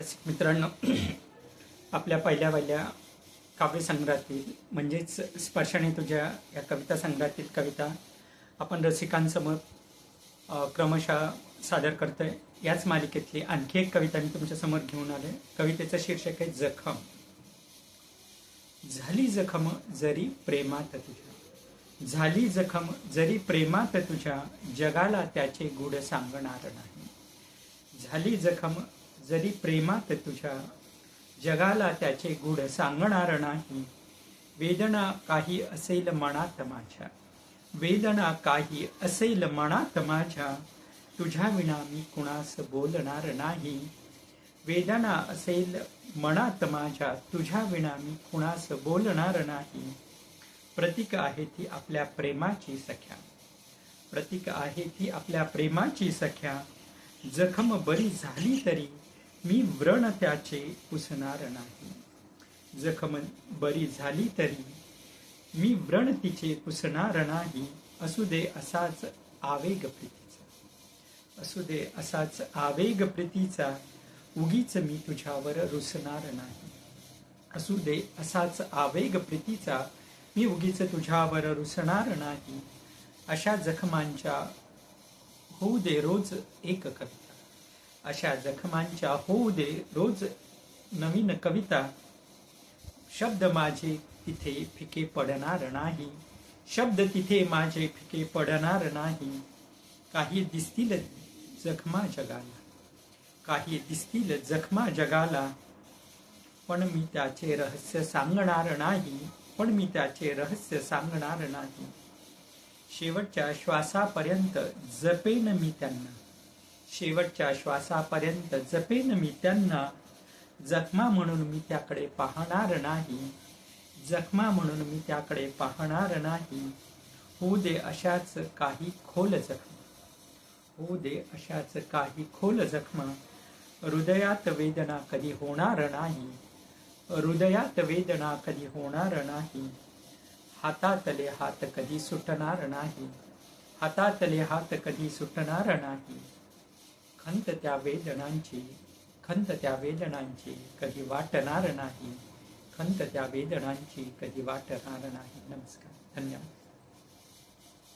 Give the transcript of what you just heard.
मित्रांनो आपल्या पहिल्या पहिल्या काव्यसंग्रहातील म्हणजेच स्पर्शाने तुझ्या या कविता संग्रहातील कविता आपण रसिकांसमोर क्रमशः सादर करतोय. याच मालिकेतली आणखी एक कविता मी तुमच्यासमोर घेऊन आलोय. कवितेचं शीर्षक आहे जखम. झाली जखम जरी प्रेमात तुझ्या. झाली जखम जरी प्रेमात तुझ्या जगाला त्याचे गुढ सांगणार नाही. झाली जखम जरी प्रेमात तुझ्या जगाला त्याचे गुढ सांगणार नाही. वेदना काही असेल मनात माझ्या. वेदना काही असेल मनात माझ्या. तुझ्या विना मी कुणास बोलणार नाही. वेदना असेल मनात माझ्या. तुझ्या विना मी कुणास बोलणार नाही. प्रतीक आहे ती आपल्या प्रेमाची सख्या. प्रतीक आहे ती आपल्या प्रेमाची सख्या. जखम बरी झाली तरी मी व्रण त्याचे पुसणार नाही. जखम बरी झाली तरी मी व्रण तिचे पुसणार नाही. असू दे असाच आवेग प्रीतीचा. असू दे असाच आवेग प्रीतीचा उगीच मी तुझ्यावर रुसणार नाही. असू दे असाच आवेग प्रीतीचा मी उगीच तुझ्यावर रुसणार नाही. अशा जखमांच्या होऊ दे रोज एक कथा. अशा जखमांच्या होऊ दे. रोज नवीन कविता. शब्द माझे तिथे फिके पडणार नाही. शब्द तिथे माझे फिके पडणार नाही. काही दिसतील जखमा जगाला. काही दिसतील जखमा जगाला. पण मी त्याचे रहस्य सांगणार नाही. पण मी त्याचे रहस्य सांगणार नाही. शेवटच्या श्वासापर्यंत जपेन मी त्यांना. शेवटच्या श्वासापर्यंत जपेन मी त्यांना. जखमा म्हणून मी त्याकडे पाहणार नाही. जखमा म्हणून मी त्याकडे पाहणार नाही. होऊ दे अशाच काही खोल जखमा. होऊ दे अशाच काही खोल जखमा. हृदयात वेदना कधी होणार नाही. हृदयात वेदना कधी होणार नाही. हातातले हात कधी सुटणार नाही. हातातले हात कधी सुटणार नाही. खंत त्या वेदनांची खंत त्या वेदनांची कधी वाटणार नाही. खंत त्या वेदनांची कधी वाटणार नाही. नमस्कार. धन्यवाद.